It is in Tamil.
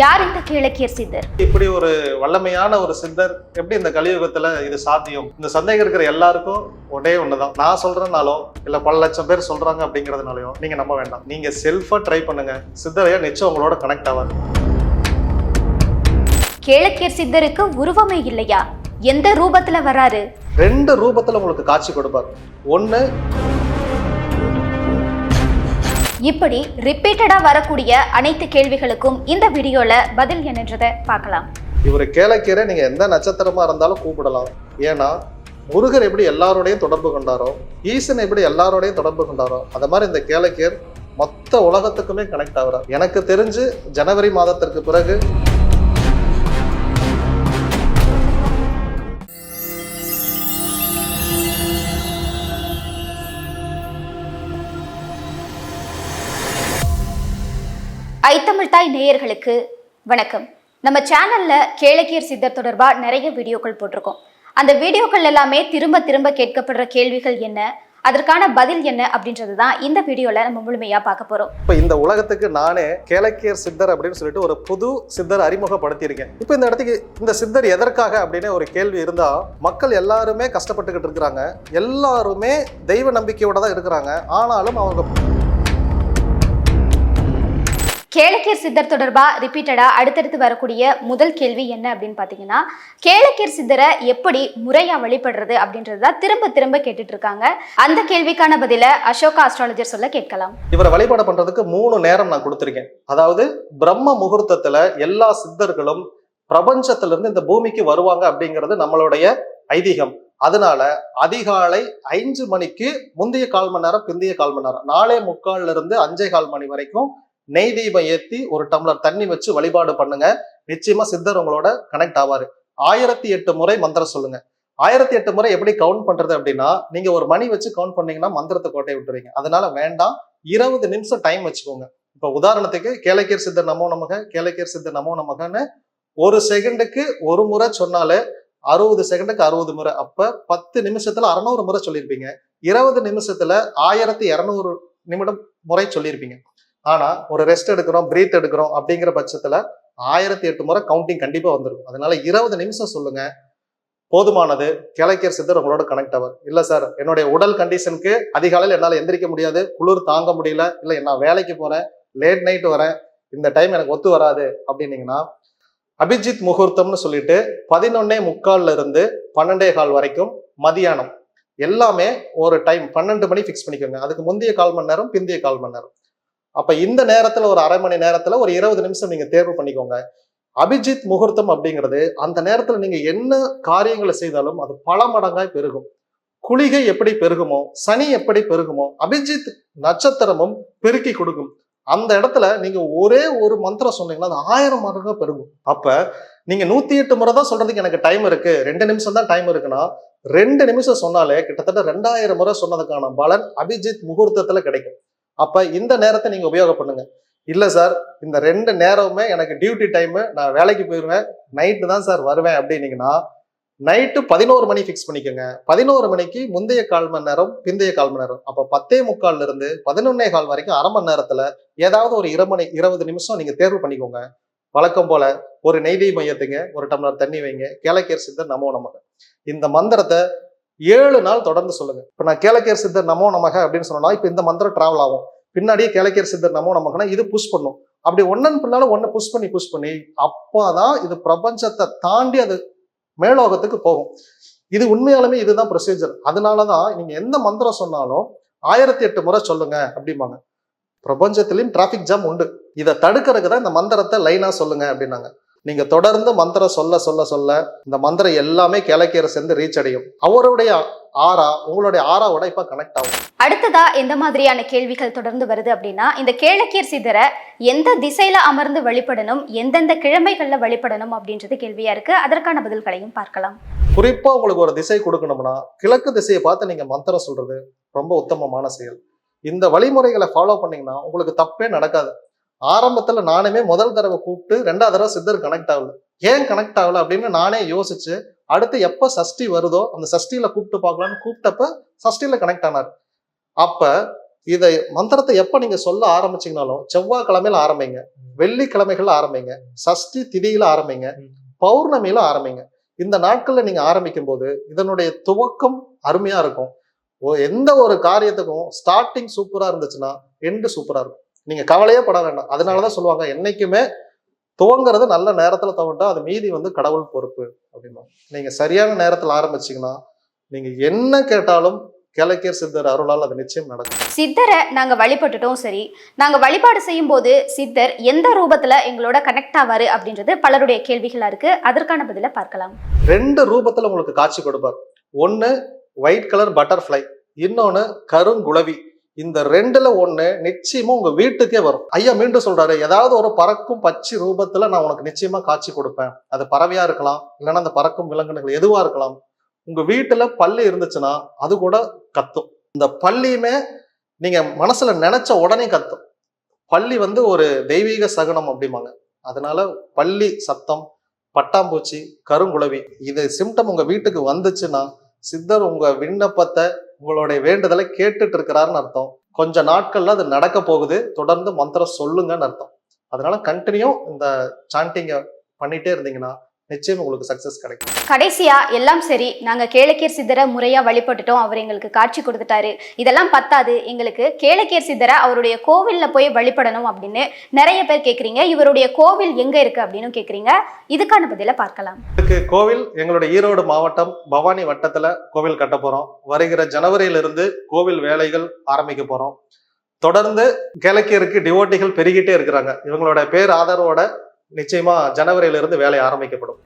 யார் இந்த கேளக்கியர் சித்தர்? இப்படி ஒரு வல்லமையான ஒரு சித்தர் எப்படி இந்த கலியுகத்துல இது சாத்தியம்? இந்த சந்தேகம் இருக்கிற எல்லாருக்கும் ஒரே ஒண்ணுதான். நான் சொல்றேனாலோ இல்ல பல லட்சம் பேர் சொல்றாங்க அப்படிங்கறதுனாலயோ நீங்க நம்ப வேண்டாம். நீங்க செல்ஃபா ட்ரை பண்ணுங்க. சித்தரையா நிச்சயம் உங்களோட கனெக்ட் ஆவார். கேளக்கியர் சித்தருக்கு உருவமே இல்லையா? எந்த ரூபத்துல வராரு? ரெண்டு ரூபத்துல உங்களுக்கு காட்சி கொடுப்பார். ஒண்ணு இப்படி ரிப்பீட்டடா வரக்கூடிய அனைத்து கேள்விகளுக்கும் இந்த வீடியோல பதில் என்னன்றதை பார்க்கலாம். இவர் கேளக்கீரை நீங்க எந்த நட்சத்திரமா இருந்தாலும் கூப்பிடலாம். ஏன்னா முருகர் எப்படி எல்லாரோடையும் தொடர்பு கொண்டாரோ ஈசன் எப்படி எல்லாரோடையும் தொடர்பு கொண்டாரோ அந்த மாதிரி இந்த கேளக்கியர் மொத்த உலகத்துக்குமே கனெக்ட் ஆகிறார். எனக்கு தெரிஞ்சு ஜனவரி மாதத்திற்கு பிறகு ஐத்தமிழ் தாய் நேயர்களுக்கு வணக்கம். நம்ம சேனல்ல கேளக்கியர் சித்தர் தொடர்பா நிறைய வீடியோக்கள் போட்டிருக்கோம். அந்த வீடியோக்கள் எல்லாமே திரும்ப திரும்ப கேட்கப்படுற கேள்விகள் என்ன அதற்கான பதில் என்ன அப்படின்றது தான் இந்த வீடியோல நம்ம முழுமையா பார்க்க போறோம். இப்போ இந்த உலகத்துக்கு நானே கேளக்கியர் சித்தர் அப்படின்னு சொல்லிட்டு ஒரு புது சித்தர் அறிமுகப்படுத்தியிருக்கேன். இப்போ இந்த இடத்துக்கு இந்த சித்தர் எதற்காக அப்படின்னு ஒரு கேள்வி இருந்தா மக்கள் எல்லாருமே கஷ்டப்பட்டுக்கிட்டு இருக்கிறாங்க. எல்லாருமே தெய்வ நம்பிக்கையோட தான் இருக்கிறாங்க. ஆனாலும் அவங்க கேளக்கியர் சித்தர் தொடர்பா ரிப்பீட்டடா அடுத்தடுத்து வரக்கூடிய முதல் கேள்வி என்ன அப்படின்னு பார்த்தீங்கன்னா கேளக்கியர் சித்தரை எப்படி முறையா வழிபடுறது அப்படின்றது தான் திரும்ப திரும்ப கேட்டுட்டு இருக்காங்க அந்த கேள்விக்கான பதில அசோகா அஸ்ட்ராலஜர் சொல்ல கேட்கலாம். இவரை வழிபாடு பண்றதுக்கு மூணு நேரம் நான் கொடுத்துருக்கேன். அதாவது பிரம்ம முகூர்த்தத்துல எல்லா சித்தர்களும் பிரபஞ்சத்திலிருந்து இந்த பூமிக்கு வருவாங்க அப்படிங்கிறது நம்மளுடைய ஐதீகம். அதனால அதிகாலை ஐந்து மணிக்கு முந்தைய கால் மணி நேரம் பிந்தைய கால் மணி நேரம் நாலே முக்கால்ல இருந்து அஞ்சே கால் மணி வரைக்கும் நெய் தீபம் ஏத்தி ஒரு டம்ளர் தண்ணி வச்சு வழிபாடு பண்ணுங்க. நிச்சயமா சித்தர் உங்களோட கனெக்ட் ஆவாரு. ஆயிரத்தி எட்டு முறை மந்திரம் சொல்லுங்க. ஆயிரத்தி எட்டு முறை எப்படி கவுண்ட் பண்றது அப்படின்னா நீங்க ஒரு மணி வச்சு கவுண்ட் பண்ணீங்கன்னா மந்திரத்தை கோட்டை விட்டுறீங்க அதனால வேண்டாம். இருபது நிமிஷம் டைம் வச்சுக்கோங்க. இப்ப உதாரணத்துக்கு கேளக்கியர் சித்தர் நமோ நமக கேளக்கியர் சித்தர் நமோ நமகன்னு ஒரு செகண்டுக்கு ஒரு முறை சொன்னாலே அறுபது செகண்டுக்கு அறுபது முறை. அப்ப பத்து நிமிஷத்துல அறுநூறு முறை சொல்லியிருப்பீங்க. இருபது நிமிஷத்துல ஆயிரத்தி இரநூறு நிமிடம் முறை சொல்லியிருப்பீங்க. ஆனா ஒரு ரெஸ்ட் எடுக்கிறோம் பிரீத் எடுக்கிறோம் அப்படிங்கிற பட்சத்துல ஆயிரத்தி எட்டு முறை கவுண்டிங் கண்டிப்பா வந்துடும் அதனால இருபது நிமிஷம் சொல்லுங்க. போதுமானது. கிழக்கியர் சித்தர் உங்களோட கனெக்ட் ஆகும் இல்லை சார் என்னுடைய உடல் கண்டிஷனுக்கு அதிகாலையில் என்னால் எந்திரிக்க முடியாது. குளிர் தாங்க முடியல. இல்லை நான் வேலைக்கு போகிறேன் லேட் நைட் வரேன். இந்த டைம் எனக்கு ஒத்து வராது அப்படின்னீங்கன்னா அபிஜித் முகூர்த்தம்னு சொல்லிட்டு பதினொன்னே முக்கால்ல இருந்து பன்னெண்டே கால் வரைக்கும் மதியானம். எல்லாமே ஒரு டைம் பன்னெண்டு மணி ஃபிக்ஸ் பண்ணிக்கோங்க. அதுக்கு முந்தைய கால் மணி நேரம் பிந்தைய கால் மணி நேரம். அப்ப இந்த நேரத்துல ஒரு அரை மணி நேரத்துல ஒரு இருபது நிமிஷம் நீங்க தேர்வு பண்ணிக்கோங்க. அபிஜித் முகூர்த்தம் அப்படிங்கிறது அந்த நேரத்துல நீங்க என்ன காரியங்களை செய்தாலும் அது பல மடங்காய் பெருகும். குளிகை எப்படி பெருகுமோ சனி எப்படி பெருகுமோ அபிஜித் நட்சத்திரமும் பெருக்கி கொடுக்கும். அந்த இடத்துல நீங்க ஒரே ஒரு மந்திரம் சொன்னீங்கன்னா அது ஆயிரம் மடங்கா பெருகும். அப்ப நீங்க நூத்தி எட்டு முறை தான் சொல்றதுக்கு எனக்கு டைம் இருக்கு. ரெண்டு நிமிஷம் தான் டைம் இருக்குன்னா ரெண்டு நிமிஷம் சொன்னாலே கிட்டத்தட்ட ரெண்டாயிரம் முறை சொன்னதுக்கான பலன் அபிஜித் முகூர்த்தத்துல கிடைக்கும். அப்போ இந்த நேரத்தை நீங்கள் உபயோகம் பண்ணுங்க. சார் இந்த ரெண்டு நேரமுமே எனக்கு டியூட்டி டைமு நான் வேலைக்கு போயிடுவேன் நைட்டு தான் சார் வருவேன் அப்படின்னீங்கன்னா நைட்டு பதினோரு மணி ஃபிக்ஸ் பண்ணிக்கோங்க. பதினோரு மணிக்கு முந்தைய கால் மணி நேரம் பிந்தைய கால் மணி நேரம். அப்போ பத்தே முக்கால்ல இருந்து பதினொன்னே கால் வரைக்கும் அரை மணி நேரத்தில் ஏதாவது ஒரு இரு மணி இருபது நிமிஷம் நீங்கள் தேர்வு பண்ணிக்கோங்க. வழக்கம் போல ஒரு நெய்தி மையத்துங்க ஒரு டம்ளர் தண்ணி வைங்க. கேளக்கியர் சித்தர் நமோ நமக்கு இந்த மந்திரத்தை ஏழு நாள் தொடர்ந்து சொல்லுங்க. இப்ப நான் கேளக்கியர் சித்தர் நமோ நமக அப்படின்னு சொன்னா இப்ப இந்த மந்திரம் டிராவல் ஆகும். பின்னாடியே கேளக்கியர் சித்தர் நமோ நமக்குனா இது புஷ் பண்ணும். அப்படி ஒன்னன் பின்னாலும் ஒன்னு புஷ் பண்ணி புஷ் பண்ணி அப்பதான் இது பிரபஞ்சத்தை தாண்டி அது மேலோகத்துக்கு போகும். இது உண்மையாலுமே இதுதான் ப்ரொசீஜர் அதனாலதான் நீங்க எந்த மந்திரம் சொன்னாலும் ஆயிரத்தி எட்டு முறை சொல்லுங்க அப்படிம்பாங்க. பிரபஞ்சத்திலையும் டிராஃபிக் ஜாம் உண்டு. இதை தடுக்கிறதுக்கு தான் இந்த மந்திரத்தை லைனா சொல்லுங்க அப்படின்னாங்க. நீங்க தொடர்ந்து மந்திரம் சொல்ல சொல்ல சொல்ல இந்த மந்திரம் எல்லாமே கிழக்கியரை சேர்ந்து ரீச் அடையும். அவருடைய ஆறா உங்களுடைய ஆறாவோட இப்ப கனெக்ட் ஆகும். அடுத்ததா எந்த மாதிரியான கேள்விகள் தொடர்ந்து வருது அப்படின்னா இந்த கேளக்கியர் சித்தரை எந்த திசையில அமர்ந்து வழிபடணும் எந்தெந்த கிழமைகள்ல வழிபடணும் அப்படின்றது கேள்வியா இருக்கு. அதற்கான பதில்களையும் பார்க்கலாம். குறிப்பா உங்களுக்கு ஒரு திசை கொடுக்கணும்னா கிழக்கு திசையை பார்த்து நீங்க மந்திரம் சொல்றது ரொம்ப உத்தமமான செயல். இந்த வழிமுறைகளை ஃபாலோ பண்ணீங்கன்னா உங்களுக்கு தப்பே நடக்காது. ஆரம்பத்துல நானுமே முதல் தடவை கூப்பிட்டு ரெண்டாவது தடவை சித்தர் கனெக்ட் ஆகல. ஏன் கனெக்ட் ஆகல அப்படின்னு நானே யோசிச்சு அடுத்து எப்ப சஷ்டி வருதோ அந்த சஷ்டியில கூப்பிட்டு பார்க்கலாம்னு கூப்பிட்டப்ப சஷ்டியில கனெக்ட் ஆனார். அப்ப இதை மந்திரத்தை எப்ப நீங்க சொல்ல ஆரம்பிச்சீங்கனாலும் செவ்வாய்க்கிழமையில ஆரம்பிங்க வெள்ளிக்கிழமைகள்ல ஆரம்பிங்க சஷ்டி திதியில ஆரம்பிங்க பௌர்ணமியில ஆரம்பிங்க. இந்த நாட்கள்ல நீங்க ஆரம்பிக்கும் போது இதனுடைய துவக்கம் அருமையா இருக்கும். ஓ- எந்த ஒரு காரியத்துக்கும் ஸ்டார்டிங் சூப்பரா இருந்துச்சுன்னா எண்டு சூப்பரா இருக்கும். நீங்க கவலையே பட வேண்டாம். அதனாலதான் சொல்லுவாங்க என்னைக்குமே துவங்குறது நல்ல நேரத்துல துவண்டா அது மீதி வந்து கடவுள் பொறுப்பு. அப்படின்னா நீங்க சரியான நேரத்துல ஆரம்பிச்சீங்கன்னா நீங்க என்ன கேட்டாலும் கிழக்கியர் சித்தர் அருளால் அது நிச்சயம் நடக்கும். சித்தரை நாங்க வழிபட்டுட்டோம் சரி. நாங்க வழிபாடு செய்யும் போது சித்தர் எந்த ரூபத்துல எங்களோட கனெக்ட் ஆவாரு அப்படின்றது பலருடைய கேள்விகளா இருக்கு. அதற்கான பதில பார்க்கலாம். ரெண்டு ரூபத்துல உங்களுக்கு காட்சி கொடுப்பார். ஒன்னு ஒயிட் கலர் பட்டர்ஃப்ளை இன்னொன்னு கருங்குளவி இந்த ரெண்டுல ஒண்ணு நிச்சயமா உங்க வீட்டுக்கே வரும். ஐயா மீண்டும் சொல்றாரு ஏதாவது ஒரு பறக்கும் பச்சை ரூபத்துல நான் உனக்கு நிச்சயமா காட்சி கொடுப்பேன். அது பறவையா இருக்கலாம் இல்லைன்னா அந்த பறக்கும் விலங்கினங்கள் எதுவா இருக்கலாம். உங்க வீட்டுல பள்ளி இருந்துச்சுன்னா அது கூட கத்தும். இந்த பள்ளியுமே நீங்க மனசுல நினைச்ச உடனே கத்தும். பள்ளி வந்து ஒரு தெய்வீக சகுனம் அப்படிம்பாங்க. அதனால பள்ளி சத்தம் பட்டாம்பூச்சி கருங்குளவி இது சிம்டம் உங்க வீட்டுக்கு வந்துச்சுன்னா சித்தர் உங்க விண்ணப்பத்தை உங்களுடைய வேண்டுதலை கேட்டுட்டு இருக்கிறாருன்னு அர்த்தம். கொஞ்ச நாட்கள்ல அது நடக்க போகுது. தொடர்ந்து மந்திரம் சொல்லுங்கன்னு அர்த்தம். அதனால கண்டினியூ இந்த சாண்டிங்க பண்ணிட்டே இருந்தீங்கன்னா நிச்சயம் உங்களுக்கு சக்சஸ் கிடைக்கும். கடைசியா எல்லாம் சரி நாங்க கேளக்கியர் சித்தரை முறையா வழிபட்டுட்டோம் அவர் எங்களுக்கு காட்சி கொடுத்துட்டாரு. இதெல்லாம் பத்தாது எங்களுக்கு கேளக்கியர் சித்தரை அவருடைய கோவில்ல போய் வழிபடணும் அப்படின்னு நிறைய பேர் கேக்குறீங்க. இவருடைய கோவில் எங்க இருக்கு அப்படின்னு கேக்குறீங்க. இதுக்கான பதில பார்க்கலாம். இதுக்கு கோவில் எங்களுடைய ஈரோடு மாவட்டம் பவானி வட்டத்துல கோவில் கட்ட போறோம். வருகிற ஜனவரியிலிருந்து கோவில் வேலைகள் ஆரம்பிக்க போறோம். தொடர்ந்து கிழக்கியருக்கு டிவோட்டிகள் பெருகிட்டே இருக்கிறாங்க. இவங்களோட பேர் ஆதரவோட நிச்சயமா ஜனவரியிலிருந்து வேலை ஆரம்பிக்கப்படும்.